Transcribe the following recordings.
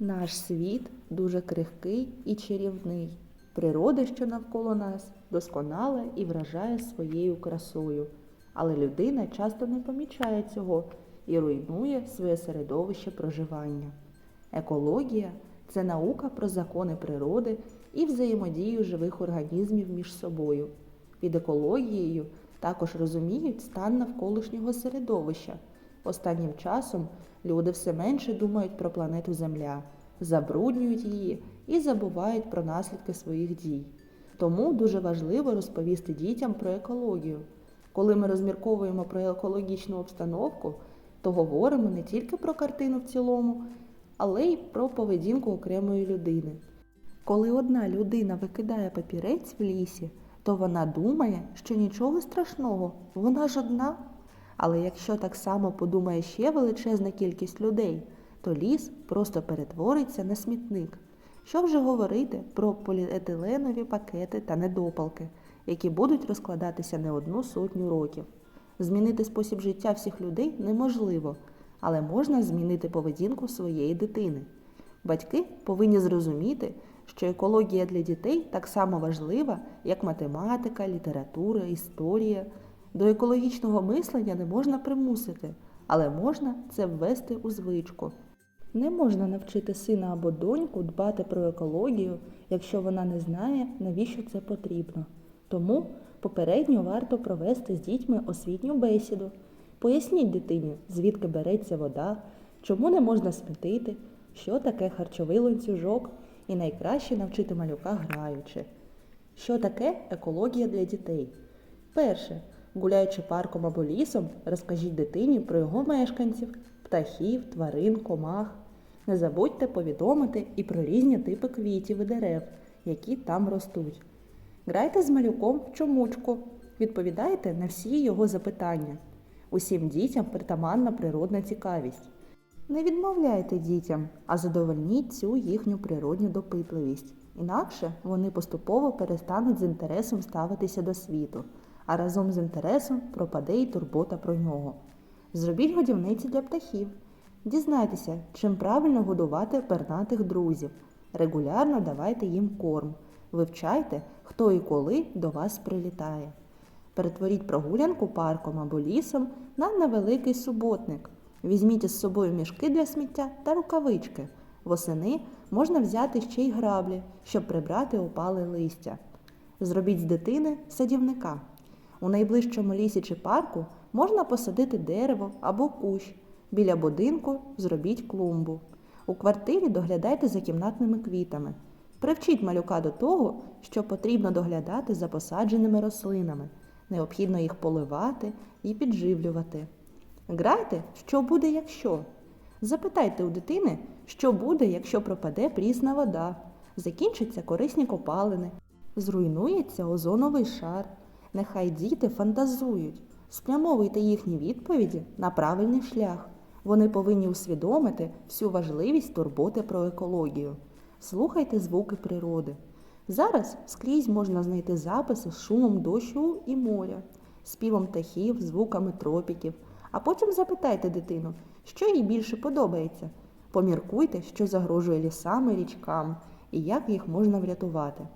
Наш світ дуже крихкий і чарівний. Природа, що навколо нас, досконала і вражає своєю красою. Але людина часто не помічає цього і руйнує своє середовище проживання. Екологія це наука про закони природи і взаємодію живих організмів між собою. Під екологією також розуміють стан навколишнього середовища. Останнім часом люди все менше думають про планету Земля, забруднюють її і забувають про наслідки своїх дій. Тому дуже важливо розповісти дітям про екологію. Коли ми розмірковуємо про екологічну обстановку, то говоримо не тільки про картину в цілому, але й про поведінку окремої людини. Коли одна людина викидає папірець в лісі, то вона думає, що нічого страшного, вона ж одна. Але якщо так само подумає ще величезна кількість людей, то ліс просто перетвориться на смітник. Що вже говорити про поліетиленові пакети та недопалки, які будуть розкладатися не одну сотню років. Змінити спосіб життя всіх людей неможливо, але можна змінити поведінку своєї дитини. Батьки повинні зрозуміти, що екологія для дітей так само важлива, як математика, література, історія. До екологічного мислення не можна примусити, але можна це ввести у звичку. Не можна навчити сина або доньку дбати про екологію, якщо вона не знає, навіщо це потрібно. Тому попередньо варто провести з дітьми освітню бесіду. Поясніть дитині, звідки береться вода, чому не можна смітити, що таке харчовий ланцюжок, і найкраще навчити малюка граючи. Що таке екологія для дітей? Перше. Гуляючи парком або лісом, розкажіть дитині про його мешканців, птахів, тварин, комах. Не забудьте повідомити і про різні типи квітів і дерев, які там ростуть. Грайте з малюком в чомучку, відповідайте на всі його запитання. Усім дітям притаманна природна цікавість. Не відмовляйте дітям, а задовольніть цю їхню природню допитливість. Інакше вони поступово перестануть з інтересом ставитися до світу, а разом з інтересом пропаде й турбота про нього. Зробіть годівниці для птахів. Дізнайтеся, чим правильно годувати пернатих друзів. Регулярно давайте їм корм. Вивчайте, хто і коли до вас прилітає. Перетворіть прогулянку парком або лісом на невеликий суботник. Візьміть із собою мішки для сміття та рукавички. Восени можна взяти ще й граблі, щоб прибрати опале листя. Зробіть з дитини садівника. У найближчому лісі чи парку можна посадити дерево або кущ. Біля будинку зробіть клумбу. У квартирі доглядайте за кімнатними квітами. Привчіть малюка до того, що потрібно доглядати за посадженими рослинами. Необхідно їх поливати і підживлювати. Грайте, що буде, якщо. Запитайте у дитини, що буде, якщо пропаде прісна вода, закінчаться корисні копалини, зруйнується озоновий шар. Нехай діти фантазують, спрямовуйте їхні відповіді на правильний шлях. Вони повинні усвідомити всю важливість турботи про екологію. Слухайте звуки природи. Зараз скрізь можна знайти записи з шумом дощу і моря, співом птахів, звуками тропіків. А потім запитайте дитину, що їй більше подобається. Поміркуйте, що загрожує лісам і річкам і як їх можна врятувати.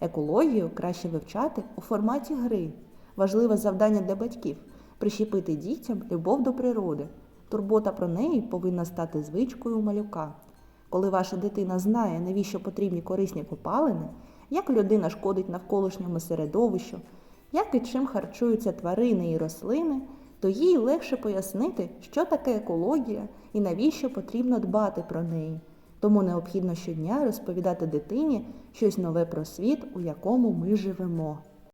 Екологію краще вивчати у форматі гри. Важливе завдання для батьків прищепити дітям любов до природи. Турбота про неї повинна стати звичкою у малюка. Коли ваша дитина знає, навіщо потрібні корисні копалини, як людина шкодить навколишньому середовищу, як і чим харчуються тварини і рослини, то їй легше пояснити, що таке екологія і навіщо потрібно дбати про неї. Тому необхідно щодня розповідати дитині щось нове про світ, у якому ми живемо.